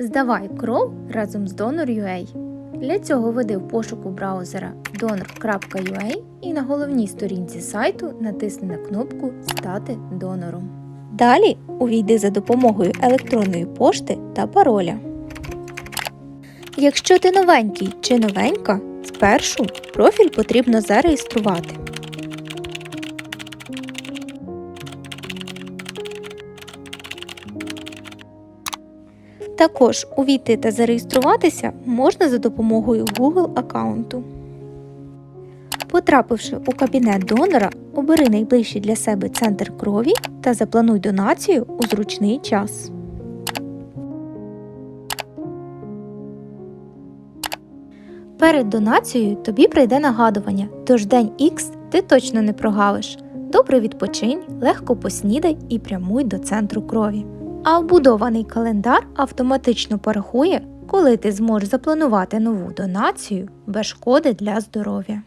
Здавай кров разом з Donor.ua. Для цього введи в пошуку браузера donor.ua і на головній сторінці сайту натисни на кнопку Стати донором. Далі увійди за допомогою електронної пошти та пароля. Якщо ти новенький чи новенька, спершу профіль потрібно зареєструвати. Також увійти та зареєструватися можна за допомогою Google аккаунту. Потрапивши у кабінет донора, обери найближчий для себе центр крові та заплануй донацію у зручний час. Перед донацією тобі прийде нагадування, тож день X ти точно не прогавиш. Добре відпочинь, легко поснідай і прямуй до центру крові. А вбудований календар автоматично порахує, коли ти зможеш запланувати нову донацію без шкоди для здоров'я.